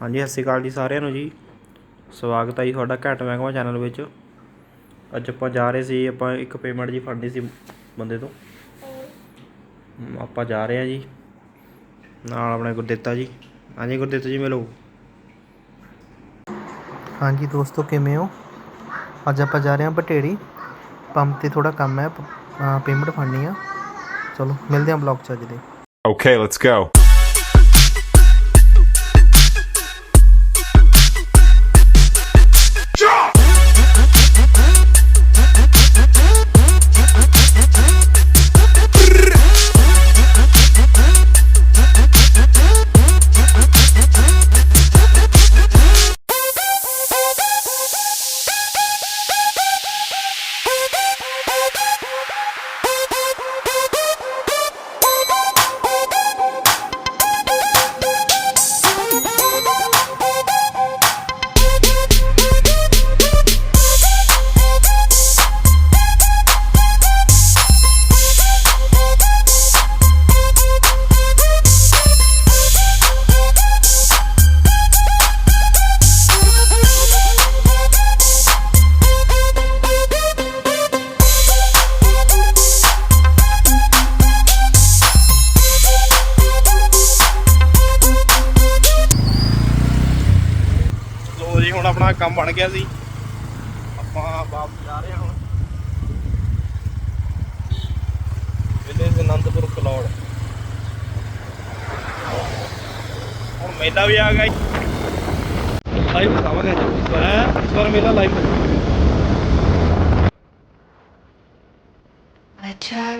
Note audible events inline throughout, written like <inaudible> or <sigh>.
ਹਾਂਜੀ ਸਤਿ ਸ਼੍ਰੀ ਅਕਾਲ ਜੀ ਸਾਰਿਆਂ ਨੂੰ ਜੀ। ਸਵਾਗਤ ਹੈ ਜੀ ਤੁਹਾਡਾ ਘੈਂਟ ਮਹਿਕਮਾ ਚੈਨਲ ਵਿੱਚ। ਅੱਜ ਆਪਾਂ ਜਾ ਰਹੇ ਸੀ ਆਪਾਂ ਇੱਕ ਪੇਮੈਂਟ ਜੀ ਫੜਨੀ ਸੀ ਬੰਦੇ ਤੋਂ। ਆਪਾਂ ਜਾ ਰਹੇ ਹਾਂ ਜੀ। ਨਾਲ ਆਪਣੇ ਗੁਰਦਿੱਤਾ ਜੀ। ਹਾਂਜੀ ਗੁਰਦਿੱਤਾ ਜੀ ਮਿਲੋ। ਹਾਂਜੀ ਦੋਸਤੋ ਕਿਵੇਂ ਹੋ? ਅੱਜ ਆਪਾਂ ਜਾ ਰਹੇ ਹਾਂ ਬਟੇੜੀ। ਪੰਪ ਤੇ ਥੋੜਾ ਕੰਮ ਹੈ ਪੇਮੈਂਟ ਫੜਨੀ ਆ। ਚਲੋ ਮਿਲਦੇ ਹਾਂ ਬਲੌਗ ਚ ਅੱਜ ਦੇ। Okay, let's go. ਗਿਆ ਸੀ। ਆਪਾਂ ਵਾਪਸ ਜਾ ਰਹੇ ਹਾਂ ਹੁਣ। ਵਿਲੇਜ ਅਨੰਦਪੁਰ ਕਲੌੜ ਹੁਣ ਮੇਲਾ ਵੀ ਆ ਗਿਆ ਲਾਈਵ ਅੱਜ ਇਸ ਵਾਰ ਹੈਂ? ਇਸ ਵਾਰ ਮੇਲਾ ਲਾਈਵ try.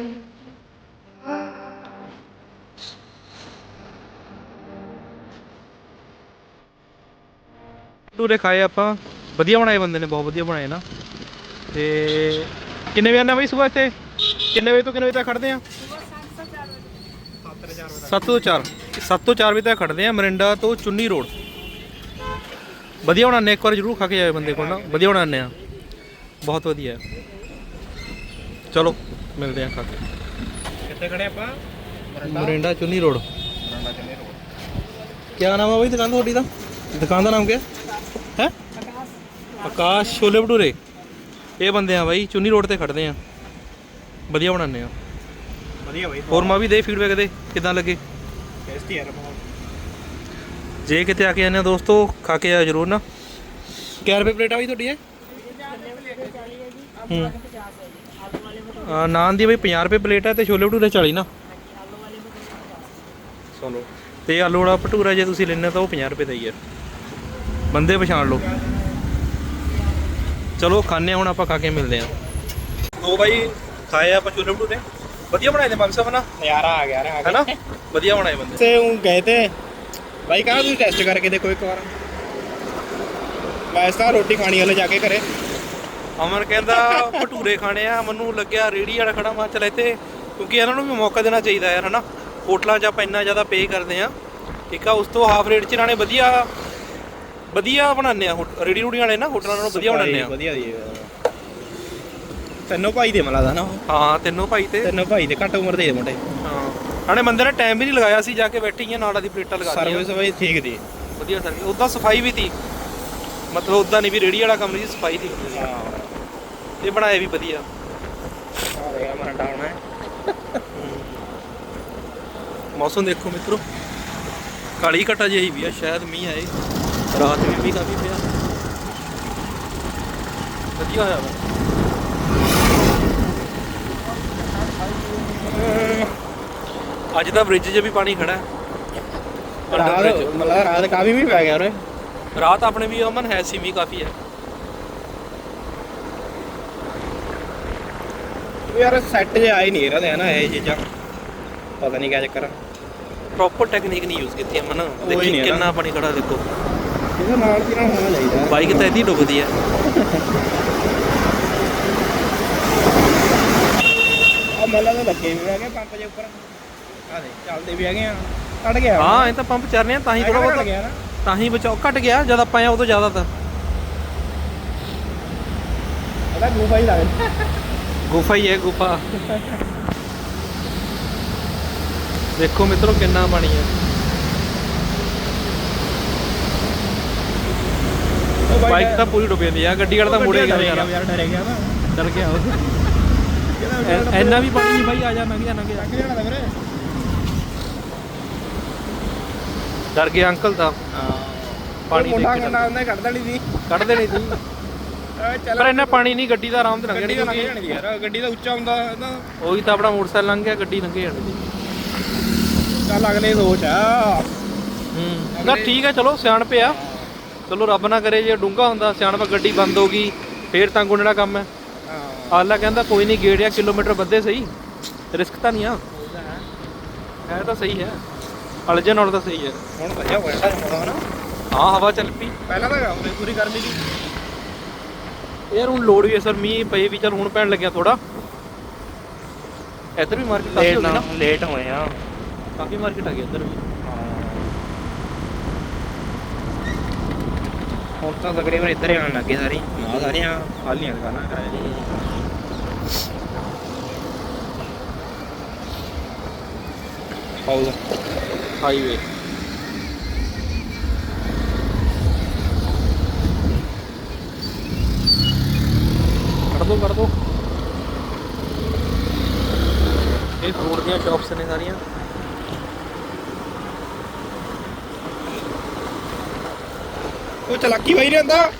ਟੂਰੇ ਖਾਏ ਆਪਾਂ। ਵਧੀਆ ਬਣਾਏ ਬੰਦੇ ਨੇ ਬਹੁਤ ਵਧੀਆ ਬਣਾਏ ਨਾ। ਤੇ ਕਿੰਨੇ ਵਜੇ ਆਣਾ ਬਈ ਸਵੇਰ ਇੱਥੇ ਕਿੰਨੇ ਵਜੇ ਤੋਂ ਕਿੰਨੇ ਵਜੇ ਤੱਕ ਖੜਦੇ ਆ? 7 ਤੋਂ 4 7 ਤੋਂ 4 ਵਜੇ ਤੱਕ ਖੜਦੇ ਆ ਮਰਿੰਡਾ ਤੋਂ ਚੁੰਨੀ ਰੋਡ। ਵਧੀਆ ਬਣਾਉਂਦੇ ਇੱਕ ਵਾਰ ਜ਼ਰੂਰ ਖਾ ਕੇ ਜਾਏ ਬੰਦੇ ਕੋਲ ਨਾ। ਵਧੀਆ ਬਣਾਉਂਦੇ ਆ। ਬਹੁਤ ਵਧੀਆ। ਹੈ। ਚਲੋ ਮਿਲਦੇ ਆ ਖਾ ਕੇ। ਕਿੱਥੇ ਖੜੇ ਆਪਾਂ? ਮਰਿੰਡਾ। ਚੁੰਨੀ ਰੋਡ। ਕਿਆ ਨਾਮ ਆ ਬਈ ਦੁਕਾਨ ਤੁਹਾਡੀ ਦਾ? ਦੁਕਾਨ ਦਾ ਨਾਮ ਕੀ ਹੈ? ਆਕਾਸ਼ ਛੋਲੇ ਭਟੂਰੇ। ਇਹ ਬੰਦੇ ਆ ਬਾਈ ਚੁੰਨੀ ਰੋਡ ਤੇ ਖੜਦੇ ਆ। ਵਧੀਆ ਬਣਾਉਂਦੇ ਆ। ਵਧੀਆ ਬਾਈ ਹੋਰ ਮਾ ਵੀ ਦੇ ਫੀਡਬੈਕ ਦੇ ਕਿਦਾਂ ਲੱਗੇ? ਟੇਸਟੀ ਹੈ ਬਹੁਤ ਜੇ ਕਿਤੇ ਆ ਕੇ ਆਨੇ ਦੋਸਤੋ ਖਾ ਕੇ ਆਇਓ ਜਰੂਰ ਨਾ। ਕਿਆ ਰੁਪਏ ਪਲੇਟ ਆ ਬਈ ਤੁਹਾਡੀ ਇਹ? ਹੂੰ। ਆ ਨਾਨ ਦੀ ਬਈ 50 ਰੁਪਏ ਪਲੇਟ ਹੈ ਤੇ ਛੋਲੇ ਭਟੂਰੇ 40 ਨਾ। ਚਲੋ। ਤੇ ਆਲੂ ਵਾਲਾ ਭਟੂਰਾ ਜੇ ਤੁਸੀਂ ਲੈਣਾ ਤਾਂ ਉਹ 50 ਰੁਪਏ ਦਾ ਹੀ ਹੈ ਬੰਦੇ ਪਛਾਣ ਲਓ। ਚਲੋ ਖਾਣੇ ਹੁਣ ਆਪਾਂ ਖਾ ਕੇ ਮਿਲਦੇ ਆਂ ਦੋ ਬਾਈ ਖਾਏ ਆਪਾਂ ਛੋਲੇ ਭਟੂਰੇ। ਵਧੀਆ ਬਣਾਏ ਨੇ ਮਨ ਸਾਹਿਬ ਨਾ ਨਜ਼ਾਰਾ ਆ ਗਿਆ ਰਿਹਾ ਹੈਨਾ? ਵਧੀਆ ਬਣਾਏ ਬੰਦੇ। ਸੇ ਉਹ ਗਏ ਤੇ ਬਾਈ ਕਹਾਂ ਤੁਸੀਂ ਟੈਸਟ ਕਰਕੇ ਦੇਖੋ ਇੱਕ ਵਾਰ। ਵੈਸੇ ਤਾਂ ਰੋਟੀ ਖਾਣੀ ਹਲੇ ਜਾ ਕੇ ਘਰੇ। ਅਮਨ ਕਹਿੰਦਾ ਭਟੂਰੇ ਖਾਣੇ ਆ। ਮੈਨੂੰ ਲੱਗਿਆ ਰੇੜੀ ਵਾਲਾ ਖੜਾ। ਮਾ ਚਲ ਇੱਥੇ ਕਿਉਂਕਿ ਇਹਨਾਂ ਨੂੰ ਵੀ ਮੌਕਾ ਦੇਣਾ ਚਾਹੀਦਾ ਯਾਰ ਹਨਾ? ਹੋਟਲਾਂ 'ਚ ਆਪਾਂ ਇੰਨਾ ਜ਼ਿਆਦਾ ਪੇ ਕਰਦੇ ਆ ਠੀਕ ਆ ਉਸ ਤੋਂ ਹਾਫ ਰੇਟ 'ਚ ਇਹਨਾਂ ਨੇ ਵਧੀਆ ਵਧੀਆ ਬਣਾਉਂਦੇ ਆ ਰੇੜੀ ਰੂੜੀਆਂ ਵਾਲੇ ਨਾ ਹੋਟਲਾਂ ਨਾਲੋਂ ਵਧੀਆ ਬਣਾਉਂਦੇ ਆ। ਵਧੀਆ ਦੀ ਤੈਨੂੰ ਭਾਈ ਦੇ ਮਲਾ ਦਾ ਨਾ। ਹਾਂ ਤੈਨੂੰ ਭਾਈ ਤੇ ਤੈਨੂੰ ਭਾਈ ਦੇ ਘੱਟ ਉਮਰ ਦੇ ਦੇ ਮੁੰਡੇ। ਹਾਂ। ਹਾਣੇ ਬੰਦੇ ਨੇ ਟਾਈਮ ਵੀ ਨਹੀਂ ਲਗਾਇਆ ਸੀ ਜਾ ਕੇ ਬੈਠੀ ਆ ਨਾਲਾਂ ਦੀ ਪਲੇਟਾਂ ਲਗਾ ਦਿੱਤੀਆਂ ਸਰਵਿਸ ਬਾਈ ਠੀਕ ਦੀ। ਵਧੀਆ ਸਰਵਿਸ ਉਦਾਂ ਸਫ਼ਾਈ ਵੀ ਤੀ। ਮਤਲਬ ਉਦਾਂ ਨਹੀਂ ਵੀ ਰੇੜੀ ਵਾਲਾ ਕੰਮ ਨਹੀਂ ਸਫ਼ਾਈ ਦੀ ਹਾਂ। ਇਹ ਬਣਾਏ ਵੀ ਵਧੀਆ। ਆ ਰਿਹਾ ਹੋਣਾ ਹੈ। ਮੌਸਮ ਦੇਖੋ ਮਿੱਤਰੋ। ਕਾਲੀ ਘਟਾ ਜਿਹੀ ਵੀ ਆ ਸ਼ਾਇਦ ਮੀਂਹ ਆਏ। ਰਾਤ ਵੀ ਮੀਂਹ ਕਾਫੀ ਪਿਆ। ਵਧੀਆ ਹੋਇਆ ਵਾ। ਅੱਜ ਤਾਂ ਬ੍ਰਿਜ 'ਚ ਵੀ ਪਾਣੀ ਖੜਾ। ਹੈ Under ਰਾਤ bridge। ਮਤਲਬ ਰਾਤ ਕਾਫੀ ਵੀ ਪੈ ਗਿਆ ਉਰੇ। ਰਾਤ ਆਪਣੇ ਵੀ ਅਮਨ ਹੈ ਸੀ ਮੀਂਹ ਕਾਫੀ ਹੈ। ਯਾਰ ਸੈੱਟ ਜਿਹਾ ਆ ਹੀ ਨਹੀਂ ਰਿਹਾ ਨਾ ਇਹ ਚੀਜ਼ਾਂ। ਪਤਾ ਨਹੀਂ ਕਿਆ ਚੱਕਰ ਆ। ਪ੍ਰੋਪਰ ਟੈਕਨੀਕ ਨਹੀਂ ਯੂਜ਼ ਕੀਤੀ ਅਮਨ। ਦੇਖੀ ਨਹੀਂ ਹੈ ਨਾ। ਕਿੰਨਾ ਪਾਣੀ ਖੜਾ ਦੇਖੋ। ਇਹਦੇ ਨਾਲ ਕੀ ਨਾਲ ਹੋਣਾ ਚਾਹੀਦਾ? ਬਾਈਕ ਤਾਂ ਇੱਦੀ ਡੁੱਬਦੀ ਹੈ ਆ ਮੱਲਾ ਤਾਂ ਲੱਗੇ ਵੀ ਹੈਗੇ ਪੰਪ ਦੇ ਉੱਪਰ। ਆ ਦੇ ਚੱਲਦੇ ਵੀ ਹੈਗੇ ਆ। ਕੱਢ ਗਿਆ ਹਾਂ ਇਹ ਤਾਂ ਪੰਪ ਚੱਲ ਰਹੇ ਆ ਤਾਂ ਹੀ ਥੋੜਾ ਬਹੁਤ ਗਿਆ ਨਾ? ਤਾਂ ਹੀ ਬਚਾਓ। ਘਟ ਗਿਆ ਜਦ ਆਪਾਂ ਆਏ ਉਦੋਂ ਜ਼ਿਆਦਾ ਤਾਂ ਇਹਦਾ ਗੂਫਾ ਹੀ ਲੱਗਦਾ। ਗੁਫਾ ਹੀ ਹੈ ਗੁਫਾ। ਦੇਖੋ ਮਿੱਤਰੋ ਕਿੰਨਾ ਪਾਣੀ ਹੈ ਬਾਈਕ ਤਾਂ ਪੂਰੀ ਡੁੱਬ ਜਾਂਦੀ ਆ ਗੱਡੀ ਵਾਲਾ ਤਾਂ ਮੁੜੇ ਗਿਆ ਯਾਰ ਯਾਰ ਡਰੇ ਗਿਆ ਨਾ ਡਰ ਗਿਆ ਉਹ। ਐ- ਇੰਨਾ ਵੀ ਪਾਣੀ ਨਹੀਂ ਬਾਈ ਆ ਜਾ ਲੰਘ ਜਾ ਜਾਣਾ ਵੀਰੇ। ਡਰ ਗਿਆ ਅੰਕਲ ਤਾਂ। ਪਾਣੀ ਦੇਖ ਕੇ ਮੁੰਡਾ ਉਹਨੇ ਕੱਢ ਦੇਣੀ ਸੀ। ਕੱਢਦੇ ਨਹੀਂ ਸੀ। ਚੱਲ। ਪਰ ਇੰਨਾ ਪਾਣੀ ਨਹੀਂ ਗੱਡੀ ਦਾ ਆਰਾਮ ਤੇ ਲੰਘ ਗੱਡੀ ਜਾਣੀ ਲੰਘ ਯਾਰ ਗੱਡੀ ਦਾ ਉੱਚਾ ਹੁੰਦਾ ਨਾ। ਉਹੀ ਤਾਂ ਆਪਣਾ ਮੋਟਰਸਾਈਕਲ ਲੰਘ ਗਿਆ ਗੱਡੀ ਲੰਘੇ ਜਾਣੀ ਸੀ। ਚੱਲ ਅਗਲੇ ਸੋਚ ਆ। ਹੂੰ। ਨਾ ਠੀਕ ਹੈ ਚਲੋ ਸਿਆਣਪ ਆ। ਚਲੋ ਰੱਬ ਨਾ ਕਰੇ ਜੇ ਡੂੰਘਾ ਹੁੰਦਾ ਸਿਆਣਪ ਗੱਡੀ ਬੰਦ ਹੋ ਗਈ ਫੇਰ ਤਾਂ ਗੁੰਨਣਾ ਕੰਮ ਹੈ। ਆਲਾ ਕਹਿੰਦਾ ਕੋਈ ਨਹੀਂ ਗੇੜਿਆ ਕਿਲੋਮੀਟਰ ਵੱਧੇ ਸਹੀ। ਰਿਸਕ ਤਾਂ ਨਹੀਂ ਆ। ਹੈ। ਤਾਂ ਸਹੀ ਹੈ। ਅਲਜਨ ਨਾਲ ਤਾਂ ਸਹੀ ਹੈ। ਹੁਣ ਵਧੀਆ ਹੋ ਗਿਆ ਹੁਣ। ਨਾ ਹਾਂ ਹਵਾ ਚੱਲ ਪਈ। ਪਹਿਲਾਂ ਤਾਂ ਉਹਨੇ ਪੂਰੀ ਗਰਮੀ ਦੀ। ਯਾਰ ਹੁਣ ਲੋੜ ਵੀ ਹੈ ਸਰ ਮੀਂਹ ਪਏ ਵੀ ਚੱਲ ਹੁਣ ਪੈਣ ਲੱਗਿਆ ਥੋੜਾ ਇੱਧਰ ਵੀ ਮਾਰਕੀਟ ਕਾਫੀ ਹੋ ਗਈ ਨਾ ਲੇਟ ਹੋਏ ਆ। ਕਾਫੀ ਮਾਰਕੀਟ ਆ ਗਈ ਇੱਧਰ ਵੀ। ਹੁਣ ਤਾਂ ਤਕਰੀਬਨ ਇੱਧਰ ਆਉਣ ਲੱਗੇ ਸਾਰੀ। ਨਾ ਸਾਰੀਆਂ ਖਾਲੀਆਂ ਦੁਕਾਨਾਂ ਕਰਾਇਆ ਜੀ। ਹਾਊਸ। ਹਾਈਵੇ। ਕਰ ਦੋ ਕਰ ਦੋ। ਇਹ ਫੂਡ ਦੀਆਂ ਸ਼ਾਪਸ ਨੇ ਸਾਰੀਆਂ। ਉਹ ਚਲਾਕੀ ਬਾਈ ਨਹੀਂ ਹੁੰਦਾ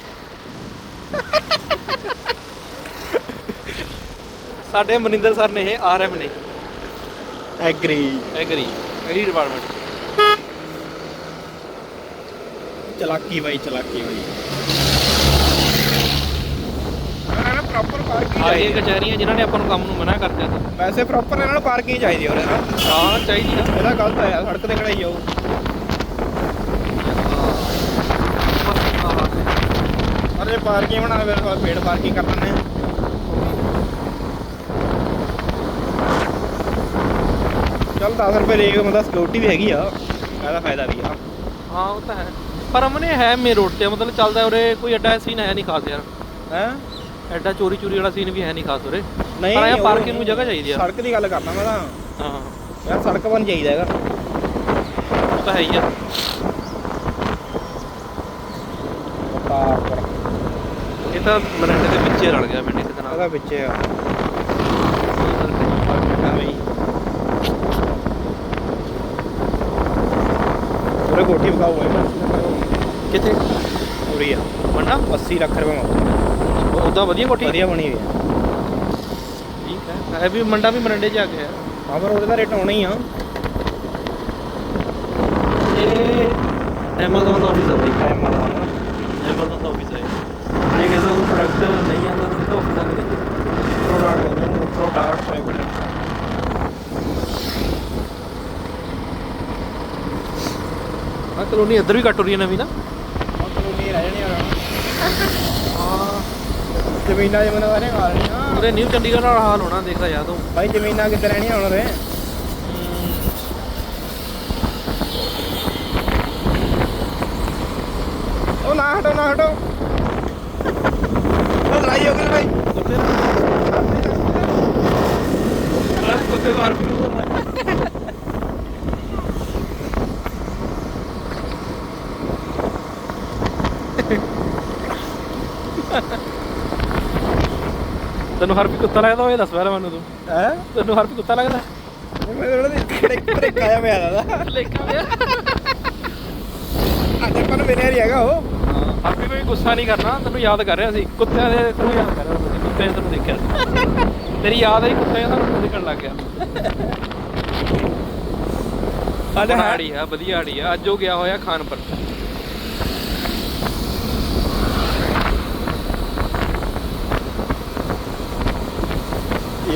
ਸਾਡੇ ਮਨਿੰਦਰ ਸਰ ਨੇ ਇਹ ਆਰਐਮ ਨੇ। ਐਗਰੀ ਐਗਰੀ ਐਗਰੀ ਡਿਪਾਰਟਮੈਂਟ ਚਲਾਕੀ ਬਾਈ ਚਲਾਕੀ ਬਾਈ। ਇਹਨਾਂ ਨੂੰ ਪ੍ਰੋਪਰ ਪਾਰਕਿੰਗ ਆ ਇਹ ਚਾਹੀਦੀ ਕਚਹਿਰੀਆਂ ਜਿਨ੍ਹਾਂ ਨੇ ਆਪਾਂ ਨੂੰ ਕੰਮ ਨੂੰ ਮਨਾ ਕਰ ਦਿੱਤਾ। ਵੈਸੇ ਪ੍ਰੋਪਰ ਇਹਨਾਂ ਨੂੰ ਪਾਰਕਿੰਗ ਚਾਹੀਦੀ ਹੋਰ ਨਾ। ਹਾਂ ਚਾਹੀਦੀ ਆ। ਇਹਦਾ ਗਲਤ ਹੈ ਸੜਕ ਤੇ ਖੜਾ ਹੀ ਪਾਰਕਿੰਗ ਬਣਾ ਫਿਰ ਕੋਲ ਪੇਡ ਪਾਰਕਿੰਗ ਕਰ ਲੈਣੇ ਚਲ 10 ਰੁਪਏ ਕੇ ਮਤਲਬ ਸਿਕਿਉਰਿਟੀ ਵੀ ਹੈਗੀ ਆ ਇਹਦਾ ਫਾਇਦਾ ਵੀ ਆ। ਹਾਂ ਉਹ ਤਾਂ ਹੈ। ਪਰ ਅਮਨੇ ਹੈ ਮੇ ਰੋਡ ਤੇ ਮਤਲਬ ਚੱਲਦਾ ਉਰੇ ਕੋਈ ਐਡਾ ਸੀਨ ਹੈ ਨਹੀਂ ਖਾਸ ਯਾਰ। ਹੈ? ਐਡਾ ਚੋਰੀ ਚੋਰੀ ਵਾਲਾ ਸੀਨ ਵੀ ਹੈ ਨਹੀਂ ਖਾਸ ਉਰੇ। ਨਹੀਂ ਪਰ ਇਹ ਪਾਰਕਿੰਗ ਨੂੰ ਜਗ੍ਹਾ ਚਾਹੀਦੀ ਆ। ਸੜਕ ਦੀ ਗੱਲ ਕਰਦਾ ਮੈਂ ਤਾਂ। ਹਾਂ। ਯਾਰ ਸੜਕ ਬਣ ਚਾਹੀਦਾ ਹੈਗਾ। ਉਹ ਤਾਂ ਹੈ ਹੀ ਆ। ਇਹ ਤਾਂ ਮਰੰਡੇ ਦੇ ਵਿੱਚੇ ਰਲ ਗਿਆ ਮੈਨੂੰ ਇੱਕ ਉਹਦਾ ਤਰ੍ਹਾਂ ਵਿੱਚ ਆ। ਹਾਂ ਉਹਰੇ ਕੋਠੀ ਵਿਕਾਊ ਹੈ ਕਿੱਥੇ? ਪੂਰੀ ਆ। ਮੰਡਾ? 80 ਲੱਖ ਰੁਪਏ ਮੰਗਦਾ ਉਦਾਂ ਵਧੀਆ ਕੋਠੀ। ਵਧੀਆ ਬਣੀ ਹੋਈ ਆ। ਠੀਕ ਹੈ। ਹੈ ਵੀ ਮੰਡਾ ਵੀ ਮਰੰਡੇ 'ਚ ਆ ਗਿਆ। ਹਾਂ ਪਰ ਉਹਦੇ ਦਾ ਰੇਟ ਆਉਣਾ ਹੀ ਆ। ਇਹ ਐਮਾਜ਼ਨ ਦਾ ਆਫਿਸ ਹੈ ਬਈ ਐਮਾਜ਼ਨ ਦਾ ਆਫਿਸ ਹੈ ਇਹ ਕਹਿੰਦਾ ਉਹ ਪ੍ਰੋਡਕਟ ਨਹੀਂ ਆਉਂਦਾ ਤਾਂ ਆਫਿਸ ਆ ਕਲੋਨੀ ਇੱਧਰ ਵੀ ਕੱਟ ਹੋ ਰਹੀ ਹੈ ਨਵੀਂ ਨਾ। ਜ਼ਮੀਨਾਂ ਜਮਨ ਵਾਲੇ ਖਾ ਲੈਣੀਆਂ ਨਿਊ ਚੰਡੀਗੜ੍ਹ ਵਾਲਾ ਹਾਲ ਹੋਣਾ ਦੇਖਦਾ ਯਾਦ ਹੋ ਭਾਈ ਜ਼ਮੀਨਾਂ ਕਿੱਥੇ ਰਹਿਣੀਆਂ ਹੁਣ ਰੇ ਉਹ ਨਾ ਹਟੋ ਨਾ ਹਟੋ ਉਹ ਲੜਾਈ ਹੋ ਗਈ ਭਾਈ ਕੁੱਤੇ ਕੁੱਤੇ ਮਾਰ ਤੈਨੂੰ ਹਰ ਵੀ ਕੁੱਤਾ ਲੱਗਦਾ ਹੋਏ ਦੱਸ ਪਹਿਲਾਂ ਮੈਨੂੰ ਤੂੰ। ਹੈ? ਤੈਨੂੰ ਹਰ ਵੀ ਕੁੱਤਾ ਲੱਗਦਾ? ਮੈਂ ਉਹਨਾਂ ਦੇ ਕਿਹੜੇ ਕਿਹੜੇ ਕਾਇਆ ਪਿਆ ਦਾ ਲੇਖਾ ਪਿਆ। ਅੱਜ ਆਪਾਂ ਨੂੰ ਮਿਲਿਆ ਨਹੀਂ ਹੈਗਾ ਉਹ। ਆਪੇ ਕੋਈ ਗੁੱਸਾ ਨਹੀਂ ਕਰਨਾ ਤੈਨੂੰ ਯਾਦ ਕਰ ਰਿਹਾ ਸੀ। ਕੁੱਤਿਆਂ ਦੇ ਤੈਨੂੰ ਯਾਦ ਕਰ ਰਿਹਾ ਸੀ ਕੁੱਤੇ ਨੇ ਤੈਨੂੰ ਦੇਖਿਆ ਸੀ। ਤੇਰੀ ਯਾਦ ਆਈ ਕੁੱਤਿਆਂ ਦਾ ਤੈਨੂੰ ਦਿਖਣ ਲੱਗ ਗਿਆ। ਅੱਜ ਹੈ ਆੜੀ ਆ ਵਧੀਆ ਆੜੀ ਆ। ਅੱਜ ਉਹ ਗਿਆ ਹੋਇਆ ਖਾਨਪੁਰ।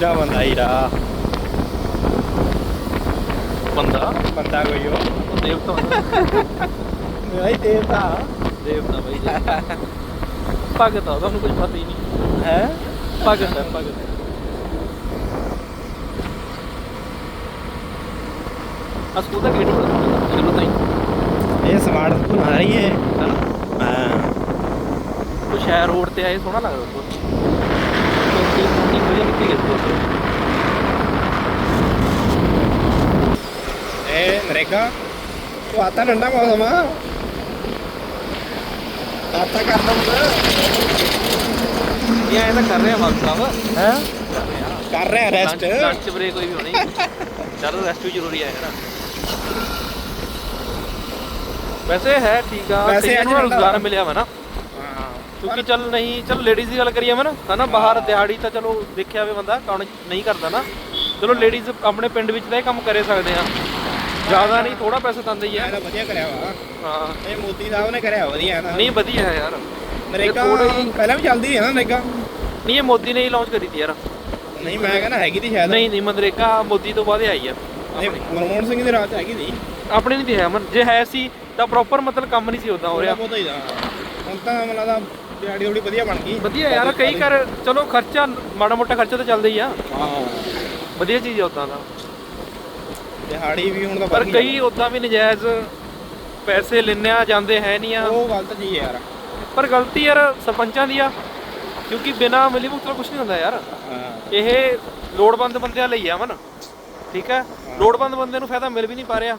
ਹੀਰਾ ਬੰਦਾ ਹੀਰਾ ਬੰਦਾ ਬੰਦਾ ਕੋਈ ਉਹ ਉਹ ਦੇਵਤਾ ਹੁੰਦਾ ਮੇਰਾ ਹੀ ਦੇਵਤਾ ਦੇਵਤਾ ਬਈ ਜੀ ਭਗਤ ਆ ਤੁਹਾਨੂੰ ਕੁਝ ਪਤਾ ਹੀ ਨਹੀਂ ਹੈ ਭਗਤ ਹੈ ਭਗਤ ਆ ਸਕੂਲ ਦਾ ਗੇਟ ਚਲੋ ਤਾਈ ਇਹ ਸਮਾਰਟ ਸਕੂਲ ਆ ਰਹੀ ਹੈ ਹਾਂ ਉਹ ਸ਼ਹਿਰ ਰੋਡ ਤੇ ਆਏ ਸੋਹਣਾ ਲੱਗਦਾ ਕਿਉਂਕਿ ਇਹ ਐਂ ਤਾਂ ਕਰ ਰਿਹਾ ਸਾਹਿਬ। ਹੈ? ਕਰ ਰਿਹਾ ਰੈਸਟ ਲੰਚ ਬ੍ਰੇਕ ਕੋਈ ਵੀ ਹੋਣੀ। ਚਲੋ ਰੈਸਟ ਵੀ ਜ਼ਰੂਰੀ ਹੈ ਨਾ ਵੈਸੇ ਹੈ ਠੀਕ ਆ ਵੈਸੇ ਅੱਜ ਰੁਜ਼ਗਾਰ। ਮਿਲਿਆ ਵਾ ਨਾ। ਕਿਉਂਕਿ ਚੱਲ ਨਹੀਂ ਚੱਲ ਲੇਡੀਜ਼ ਦੀ ਗੱਲ ਕਰੀਏ ਮੈਂ ਨਾ ਹਨਾ ਬਾਹਰ ਦਿਹਾੜੀ ਤਾਂ ਚਲੋ ਦੇਖਿਆ ਹੋਵੇ ਬੰਦਾ ਕੌਣ ਨਹੀਂ ਕਰਦਾ ਨਾ। ਚਲੋ ਲੇਡੀਜ਼ ਆਪਣੇ ਪਿੰਡ ਵਿੱਚ ਤਾਂ ਇਹ ਕੰਮ ਕਰੇ ਸਕਦੇ ਆ। ਜ਼ਿਆਦਾ ਨਹੀਂ ਥੋੜਾ ਪੈਸਾ ਤੰਦੇ ਹੀ ਆ। ਤਾਂ ਵਧੀਆ ਕਰਿਆ ਵਾ। ਹਾਂ। ਇਹ ਮੋਦੀ ਸਾਹਿਬ ਨੇ ਕਰਿਆ ਵਧੀਆ ਨਾ। ਨਹੀਂ ਵਧੀਆ ਹੈ ਯਾਰ। ਨਰੇਗਾ ਪਹਿਲਾਂ ਵੀ ਚੱਲਦੀ ਹੈ ਨਾ ਨਰੇਗਾ ਨਹੀਂ ਇਹ ਮੋਦੀ ਨੇ ਹੀ ਲਾਂਚ ਕਰੀ ਤੀ ਯਾਰ। ਨਹੀਂ ਮੈਂ ਕਹਿੰਦਾ ਹੈਗੀ ਦੀ ਸ਼ਾਇਦ। ਨਹੀਂ ਨਹੀਂ ਮਨਰੇਗਾ ਮੋਦੀ ਤੋਂ ਬਾਅਦ ਹੀ ਆਈ ਆ। ਨਹੀਂ, ਮਨਮੋਹਨ ਸਿੰਘ ਦੇ ਰਾਜ ਹੈਗੀ ਦੀ ਆਪਣੀ ਨਹੀਂ ਹੈ ਮਨ ਜੇ ਹੈ ਸੀ ਤਾਂ ਪ੍ਰੋਪਰ ਮਤਲਬ ਕੰਮ ਨਹੀਂ ਸੀ ਉਦਾਂ ਹੋ ਰਿਹਾ। ਹੁਣ ਤਾਂ ਮੈਨੂੰ ਲੱਗਦਾ ਦਿਹਾੜੀ ਥੋੜੀ ਵਧੀਆ ਬਣ ਗਈ। ਵਧੀਆ ਯਾਰ ਕਈ ਕਰ ਚਲੋ ਖਰਚਾ ਮਾੜਾ ਮੋਟਾ ਖਰਚਾ ਤਾਂ ਚੱਲਦਾ ਹੀ ਆ। ਹਾਂ। ਵਧੀਆ ਚੀਜ਼ ਆ ਉਦਾਂ ਦਾ। ਦਿਹਾੜੀ ਵੀ ਹੁਣ ਤਾਂ ਪਰ ਕਈ ਉਦਾਂ ਵੀ ਨਜਾਇਜ਼ ਪੈਸੇ ਲੈਣਿਆ ਜਾਂਦੇ ਹੈ ਨਹੀਂ ਆ। ਉਹ ਗਲਤ ਹੈ ਯਾਰ। ਪਰ ਗਲਤੀ ਯਾਰ ਸਰਪੰਚਾਂ ਦੀ ਆ ਕਿਉਂਕਿ ਬਿਨਾ ਮਿਲੀ ਭੁਗਤ ਕੁਝ ਨਹੀਂ ਹੁੰਦਾ ਯਾਰ। ਇਹ ਲੋੜਵੰਦ ਬੰਦਿਆਂ ਲਈ ਆ ਮਨ। ਠੀਕ ਹੈ? ਲੋੜਵੰਦ ਬੰਦੇ ਨੂੰ ਫਾਇਦਾ ਮਿਲ ਵੀ ਨਹੀਂ ਪਾ ਰਿਹਾ।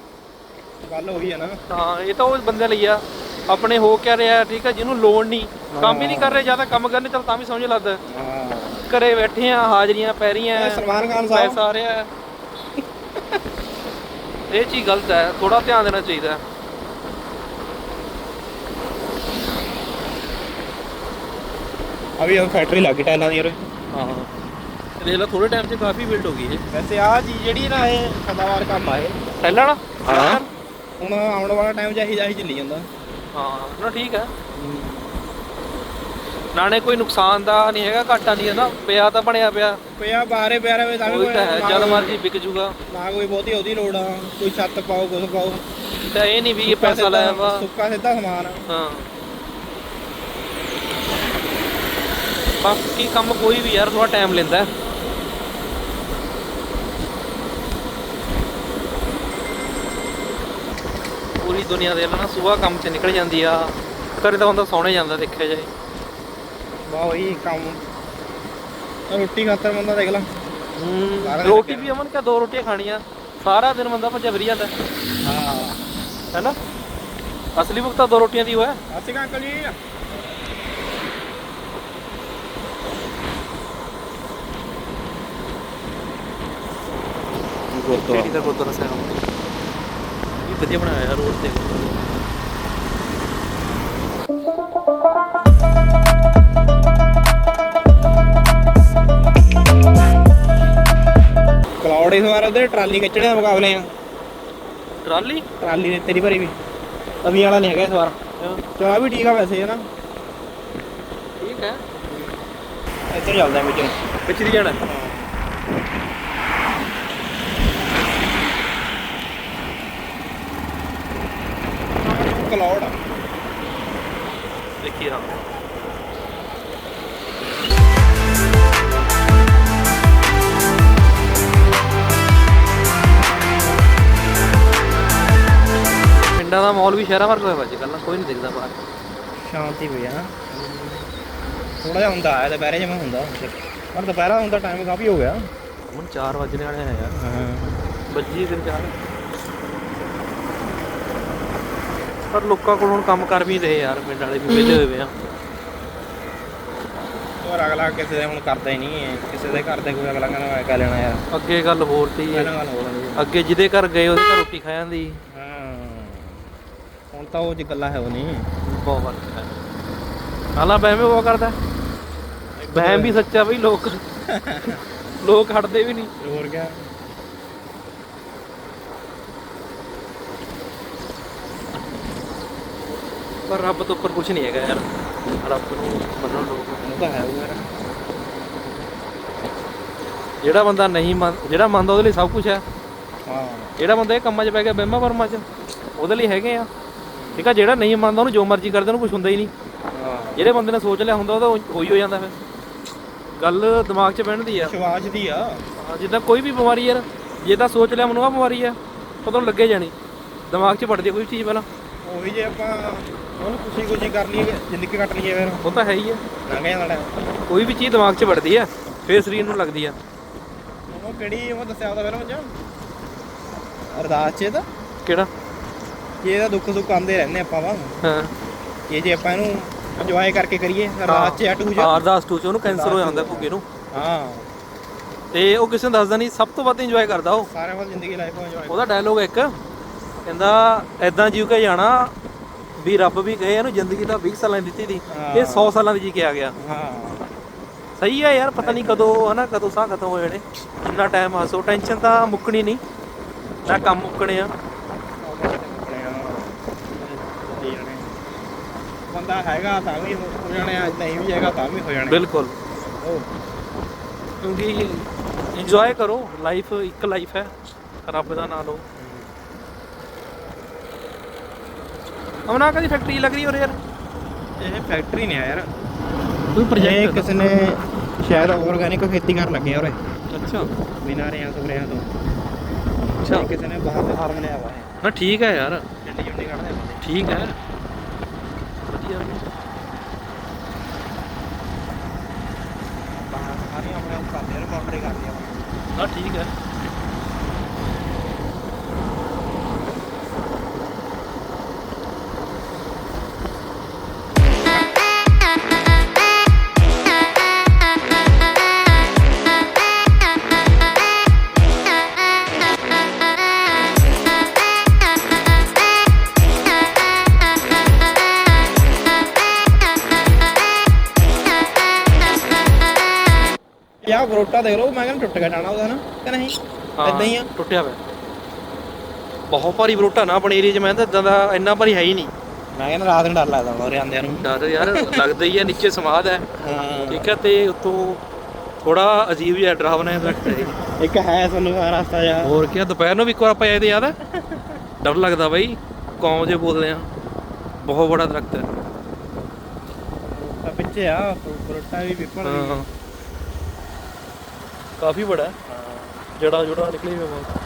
ਗੱਲ ਉਹੀ ਹੈ ਨਾ। ਹਾਂ ਇਹ ਤਾਂ ਉਹ ਬੰਦਿਆਂ ਲਈ ਆ। ਆਪਣੇ ਹੋ ਕੇ ਰਿਹਾ ਠੀਕ ਹੈ? ਜਿਹਨੂੰ ਲੋੜ ਨਹੀਂ। ਕੰਮ ਹੀ ਨਹੀਂ ਕਰ ਰਹੇ ਜ਼ਿਆਦਾ ਕੰਮ ਕਰਨੇ ਚਲ ਤਾਂ ਵੀ ਸਮਝ ਲੱਗਦਾ। ਹਾਂ ਘਰੇ ਬੈਠੇ ਆ ਹਾਜ਼ਰੀਆਂ ਪੈ ਰਹੀਆਂ ਇਹ ਸਲਮਾਨ ਖਾਨ ਸਾਹਿਬ। ਪੈਸਾ ਆ ਰਿਹਾ। ਹੈ। ਇਹ ਚੀਜ਼ ਗਲਤ ਹੈ ਥੋੜਾ ਧਿਆਨ ਦੇਣਾ ਚਾਹੀਦਾ। ਹੈ। ਅਭੀ ਉਹ ਫੈਕਟਰੀ ਲੱਗ ਟਾਈਲਾਂ ਦੀ ਯਾਰ। ਹਾਂ। ਦੇਖ ਲਾ ਥੋੜੇ ਟਾਈਮ 'ਚ ਕਾਫੀ ਬਿਲਡ ਹੋ ਗਈ ਇਹ। ਵੈਸੇ ਆਹ ਚੀਜ਼ ਜਿਹੜੀ ਨਾ ਇਹ ਸਦਾਵਾਰ ਕੰਮ ਆ ਇਹ। ਨਾ? ਹਾਂ। ਹੁਣ ਆਉਣ ਵਾਲਾ ਟਾਈਮ ਚਾਹੀ ਜਾਹੀ ਚੱਲੀ ਜਾਂਦਾ। ਹਾਂ ਨਾ ਠੀਕ ਹੈ। ਨਾਲੇ ਕੋਈ ਨੁਕਸਾਨ ਦਾ ਨਹੀਂ ਹੈਗਾ ਘਾਟਾ ਨਹੀਂ ਹੈ ਨਾ। ਪਿਆ ਤਾਂ ਬਣਿਆ ਪਿਆ। ਪਿਆ ਬਾਹਰੇ ਪਿਆ ਰਵੇ ਤਾਂ ਵੀ ਕੋਈ ਤਾਂ ਹੈ ਜਦ ਮਰਜ਼ੀ ਵਿਕ ਜੂਗਾ। ਨਾ ਕੋਈ ਬਹੁਤੀ ਉਹਦੀ ਲੋੜ ਆ ਕੋਈ ਛੱਤ ਪਾਓ ਕੁਝ ਪਾਓ। ਤਾਂ ਇਹ ਨਹੀਂ ਵੀ ਇਹ ਪੈਸਾ ਲਾਇਆ ਵਾ ਸੁੱਕਾ ਸਿੱਧਾ ਸਮਾਨ ਆ। ਹਾਂ। ਬਾਕੀ ਕੰਮ ਕੋਈ ਵੀ ਯਾਰ ਥੋੜਾ ਟਾਈਮ ਲੈਂਦਾ। ਹੈ। ਪੂਰੀ ਦੁਨੀਆ ਦੇ ਨਾ ਸਵੇਰ ਕੰਮ ਤੇ ਨਿਕਲ ਜਾਂਦੀ ਆ। ਘਰੇ ਤਾਂ ਬੰਦਾ ਸੌਣੇ ਜਾਂਦਾ ਦੇਖਿਆ ਜਾਏ। ਬਾ ਉਹੀ ਕੰਮ। ਰੋਟੀ ਖਾਤਰ ਬੰਦਾ ਦੇਖ ਲਾ। ਸਾਰਾ ਰੋਟੀ। ਵੀ ਅਮਨ ਕਾ ਦੋ ਰੋਟੀਆਂ ਖਾਣੀਆਂ ਸਾਰਾ ਦਿਨ ਬੰਦਾ ਭੱਜਿਆ ਫਿਰੀ ਜਾਂਦਾ। ਹਾਂ। ਹੈਨਾ? ਅਸਲੀ ਭੁਗਤਾ ਦੋ ਰੋਟੀਆਂ ਦੀ ਹੋਇਆ। ਅਸੀਂ ਅੰਕਲ ਜੀ ਕਿਹੜੀ ਦਾ ਗੁਰਦੁਆਰਾ ਸਾਹਿਬ? ਇਹ ਵਧੀਆ ਬਣਾਇਆ ਰੋਡ ਤੇ ਕਲਾਉਡ ਇਸ ਵਾਰ ਉਹਦੇ ਟਰਾਲੀ ਖਿੱਚਣੇ ਦੇ ਮੁਕਾਬਲੇ ਆ। ਟਰਾਲੀ? ਟਰਾਲੀ ਨੇ ਤੇਰੀ ਭਰੀ ਵੀ। ਤਵੀ ਵਾਲਾ ਨਹੀਂ ਹੈਗਾ ਇਸ ਵਾਰ ਚਲਾ ਵੀ ਠੀਕ ਆ ਵੈਸੇ ਹੈ ਨਾ ਠੀਕ ਹੈ। ਇੱਧਰ ਚੱਲਦਾ ਵਿੱਚ ਵਿੱਚ ਦੀ ਜਾਣਾ। ਕਲਾਉਡ ਦੇਖੀ ਹਾਂ ਪਿੰਡਾਂ ਦਾ ਮਾਹੌਲ ਵੀ ਸ਼ਹਿਰਾਂ ਵਰਗਾ ਹੋਇਆ ਅੱਜ ਕੱਲ੍ਹ ਕੋਈ ਨਹੀਂ ਦਿਖਦਾ ਬਾਹਰ। ਸ਼ਾਂਤੀ ਪਈ ਆ ਨਾ। ਥੋੜਾ ਜਿਹਾ ਹੁੰਦਾ ਹੈ ਦੁਪਹਿਰੇ ਜਿਵੇਂ ਹੁੰਦਾ। ਪਰ ਦੁਪਹਿਰਾ ਹੁੰਦਾ ਟਾਈਮ ਕਾਫੀ ਹੋ ਗਿਆ। ਹੁਣ 4 ਵਜਣੇ ਵਾਲੇ ਆ ਯਾਰ। ਵੱਜੀ ਫਿਰ ਚਾਰ। ਪਰ ਲੋਕਾਂ ਕੋਲ ਹੁਣ ਕੰਮ ਕਰ ਵੀ ਰਹੇ ਯਾਰ ਪਿੰਡ ਵਾਲੇ ਵੀ ਵਿਹਲੇ ਹੋਏ ਵੇ ਆ। ਹੋਰ ਅਗਲਾ ਕਿਸੇ ਦੇ ਹੁਣ ਕਰਦਾ ਹੀ ਨਹੀਂ ਹੈ। ਕਿਸੇ ਦੇ ਘਰ ਦੇ ਕੋਈ ਅਗਲਾ ਕਹਿੰਦਾ ਮੈਂ ਕਹ ਲੈਣਾ ਯਾਰ। ਅੱਗੇ ਗੱਲ ਹੋਰ ਤੀ ਪਹਿਲਾਂ ਗੱਲ ਹੋ ਰਹੀ ਅੱਗੇ ਜਿਹਦੇ ਘਰ ਗਏ ਉਹਦੇ ਘਰ ਰੋਟੀ ਖਾ ਜਾਂਦੀ ਹਾਂ। ਹੁਣ ਤਾਂ ਉਹ ਜੀ ਗੱਲਾਂ ਹੈ ਉਹ ਨਹੀਂ। ਬਹੁਤ ਫ਼ਰਕ ਹੈ ਹਾਲਾਂ ਬਹਿਮ ਉਹ ਕਰਦਾ। ਬਹਿਮ ਵੀ ਸੱਚਾ ਬਈ ਲੋਕ <laughs> ਲੋਕ ਹਟਦੇ ਵੀ ਨਹੀਂ। ਹੋਰ ਕਿਆ। ਪਰ ਰੱਬ ਤੋਂ ਉੱਪਰ ਕੁਝ ਨਹੀਂ ਹੈਗਾ ਯਾਰ। ਰੱਬ ਨੂੰ ਮੰਨੋ ਲੋਕ। ਉਹ ਤਾਂ ਹੈ ਉਹ ਯਾਰ। ਜਿਹੜਾ ਬੰਦਾ ਨਹੀਂ ਮੰਨ ਜਿਹੜਾ ਮੰਨਦਾ ਉਹਦੇ ਲਈ ਸਭ ਕੁਝ ਹੈ। ਹਾਂ। ਜਿਹੜਾ ਬੰਦਾ ਇਹ ਕੰਮਾਂ 'ਚ ਪੈ ਗਿਆ ਬਹਿਮਾ ਵਰਮਾ 'ਚ ਉਹਦੇ ਲਈ ਹੈਗੇ ਆ। ਠੀਕ ਆ ਜਿਹੜਾ ਨਹੀਂ ਮੰਨਦਾ ਉਹਨੂੰ ਜੋ ਮਰਜ਼ੀ ਕਰਦੇ ਉਹਨੂੰ ਕੁਝ ਹੁੰਦਾ ਹੀ ਨਹੀਂ। ਹਾਂ। ਜਿਹੜੇ ਬੰਦੇ ਨੇ ਸੋਚ ਲਿਆ ਹੁੰਦਾ ਉਹਦਾ ਹੋ ਹੀ ਜਾਂਦਾ ਫਿਰ। ਗੱਲ ਦਿਮਾਗ 'ਚ ਬਹਿਣਦੀ ਆ। ਵਿਸ਼ਵਾਸ ਦੀ ਆ। ਜਿੱਦਾਂ ਕੋਈ ਵੀ ਬਿਮਾਰੀ ਯਾਰ ਜੇ ਤਾਂ ਸੋਚ ਲਿਆ ਮੈਨੂੰ ਬਿਮਾਰੀ ਆ ਤਾਂ ਤੁਹਾਨੂੰ ਲੱਗੇ ਜਾਣੀ। ਦਿਮਾਗ 'ਚ ਵੜਦੀ ਕੋਈ ਚੀਜ਼ ਪਹਿਲਾਂ। ਉਹੀ ਜੇ ਆਪਾਂ ਉਹਨੂੰ ਖੁਸ਼ੀ ਖੁਸ਼ੀ ਕਰ ਲਈਏ ਜ਼ਿੰਦਗੀ ਕੱਟ ਲਈਏ ਫਿਰ। ਉਹ ਤਾਂ ਹੈ ਹੀ ਆ। ਲੰਘ ਜਾਂਦਾ ਕੋਈ ਵੀ ਚੀਜ਼ ਦਿਮਾਗ 'ਚ ਵੜਦੀ ਆ ਫਿਰ ਸਰੀਰ ਨੂੰ ਲੱਗਦੀ ਆ। ਉਹ ਕਿਹੜੀ ਉਹ ਦੱਸਿਆ ਉਹਦਾ ਫਿਲਮ 'ਚ ਅਰਦਾਸ 'ਚ ਤਾਂ। ਕਿਹੜਾ? ਕਿ ਇਹਦਾ ਦੁੱਖ ਸੁੱਖ ਆਉਂਦੇ ਰਹਿੰਦੇ ਆਪਾਂ ਵਾ। ਹਾਂ। ਇਹ ਜੇ ਆਪਾਂ ਇਹਨੂੰ ਇੰਜੋਏ ਕਰਕੇ ਕਰੀਏ ਰਾਤ ਚ ਅਟੂ ਹਾਂ ਅਰਦਾਸ ਟੂ ਚ ਉਹਨੂੰ ਕੈਂਸਰ ਹੋ ਜਾਂਦਾ ਭੁੱਗੇ ਨੂੰ। ਹਾਂ। ਤੇ ਉਹ ਕਿਸੇ ਨੂੰ ਦੱਸਦਾ ਨਹੀਂ ਸਭ ਤੋਂ ਵੱਧ ਇੰਜੋਏ ਕਰਦਾ ਉਹ। ਸਾਰਿਆਂ ਵੱਲ ਜ਼ਿੰਦਗੀ ਲਾਈਫ ਨੂੰ ਇੰਜੋਏ ਉਹਦਾ ਡਾਇਲੋਗ ਇੱਕ ਕਹਿੰਦਾ ਐਦਾਂ ਜੀਉ ਕੇ ਜਾਣਾ ਵੀ ਰੱਬ ਵੀ ਕਹੇ ਇਹਨੂੰ ਜ਼ਿੰਦਗੀ ਤਾਂ 20 ਸਾਲਾਂ ਦੀ ਦਿੱਤੀ ਦੀ। ਇਹ 100 ਸਾਲਾਂ ਦੀ ਜੀ ਕੇ ਆ ਗਿਆ। ਹਾਂ। ਸਹੀ ਹੈ ਯਾਰ ਪਤਾ ਨਹੀਂ ਕਦੋਂ ਹਨਾ ਕਦੋਂ ਸਾਹ ਖਤਮ ਹੋ ਜਾਣੇ ਜਿੰਨਾ ਟਾਈਮ ਹਸੋ ਟੈਨਸ਼ਨ ਤਾਂ ਮੁੱਕਣੀ ਨਹੀਂ ਨਾ ਕੰਮ ਮੁੱਕਣੇ ਆ। ਬੰਦਾ ਹੈਗਾ ਤਾਂ ਵੀ ਹੋ ਜਾਣੇ ਅੱਜ ਨਹੀਂ ਵੀ ਹੈਗਾ ਤਾਂ ਵੀ ਹੋ ਜਾਣੇ ਬਿਲਕੁਲ। ਕਿਉਂਕਿ ਇੰਜੋਏ ਕਰੋ ਲਾਈਫ ਇੱਕ ਲਾਈਫ ਹੈ ਰੱਬ ਦਾ ਨਾਮ ਲਓ। ਅਮਨਾ ਕਦੀ ਫੈਕਟਰੀ ਲੱਗ ਰਹੀ ਹੋ ਯਾਰ? ਇਹ ਫੈਕਟਰੀ ਨਹੀਂ ਆ ਯਾਰ। ਕੋਈ ਪ੍ਰੋਜੈਕਟ ਕਿਸੇ ਨੇ ਸ਼ਾਇਦ ਆਰਗੈਨਿਕ ਖੇਤੀ ਕਰਨ ਲੱਗੇ ਉਰੇ। ਅੱਛਾ। ਬਿਨਾਂ ਰਿਆਂ ਸਪਰੇਆਂ ਤੋਂ। ਅੱਛਾ। ਕਿਸੇ ਨੇ ਬਾਹਰ ਦੇ ਫਾਰਮ ਲਿਆ ਵਾ ਨਾ ਠੀਕ ਹੈ ਯਾਰ। ਠੀਕ ਹੈ। ਦੇਖ ਲਓ ਮੈਂ ਕਹਿੰਦਾ ਟੁੱਟ ਗਿਆ ਟਾਣਾ ਉਹਦਾ ਨਾ ਕਿ ਨਹੀਂ? ਇਦਾਂ ਹੀ ਆ। ਟੁੱਟਿਆ ਹੋਇਆ ਬਹੁਤ ਭਾਰੀ ਬਰੋਟਾ ਨਾ ਆਪਣੇ ਏਰੀਆ 'ਚ ਮੈਂ ਤਾਂ ਇਦਾਂ ਦਾ ਇੰਨਾ ਭਾਰੀ ਹੈ ਹੀ ਨਹੀਂ। ਮੈਂ ਕਹਿੰਦਾ ਰਾਤ ਨੂੰ ਡਰ ਲੱਗਦਾ ਉਰੇ ਆਂਦਿਆਂ ਨੂੰ। ਡਰ ਯਾਰ ਲੱਗਦਾ ਹੀ ਹੈ ਨੀਚੇ ਸਮਾਦ ਹੈ। ਠੀਕ ਹੈ ਤੇ ਉਤੋਂ ਥੋੜਾ ਅਜੀਬ ਜਿਹਾ ਡਰਾਵਨਾ ਜਿਹਾ ਦਰਖਤ ਹੈ। ਇੱਕ ਹੈ ਸਾਨੂੰ ਆ ਰਸਤਾ ਜਾ ਹੋਰ ਕੀ ਆ, ਦੁਪਹਿਰ ਨੂੰ ਵੀ ਇੱਕ ਵਾਰ ਆਪਾਂ ਆਏ ਤੇ ਯਾਦ ਹੈ ਡਰ ਲੱਗਦਾ ਬਾਈ ਕੌਮ ਜੇ ਬੋਲਦੇ ਆ। ਬਹੁਤ ਬੜਾ ਦਰਖਤ ਹੈ। ਪਿੱਛੇ ਆ ਬਰੋਟਾ ਵੀ ਪੀਪਲ ਕਾਫੀ ਬੜਾ ਹੈ। ਜੜਾ ਜੁੜਾ ਨਿਕਲੀ ਹੋਇਆ ਬਹੁਤ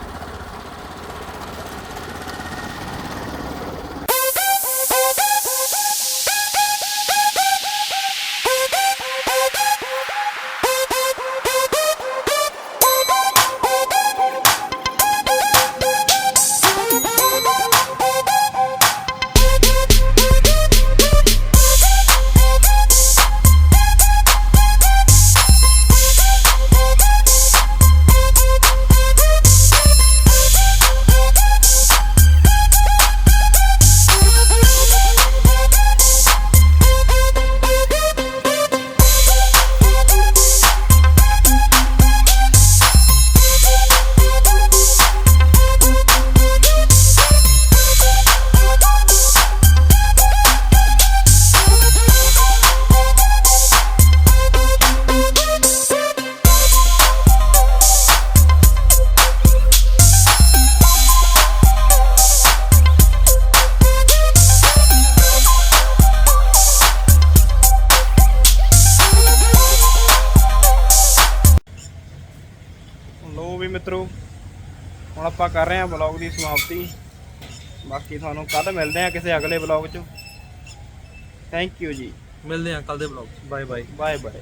ਆਪਾਂ ਕਰ ਰਹੇ ਹਾਂ ਬਲੌਗ ਦੀ ਸਮਾਪਤੀ। ਬਾਕੀ ਤੁਹਾਨੂੰ ਕੱਲ ਮਿਲਦੇ ਹਾਂ ਕਿਸੇ ਅਗਲੇ ਬਲੌਗ 'ਚ। ਥੈਂਕ ਯੂ ਜੀ। ਮਿਲਦੇ ਆ ਕੱਲ ਦੇ blog bye bye bye bye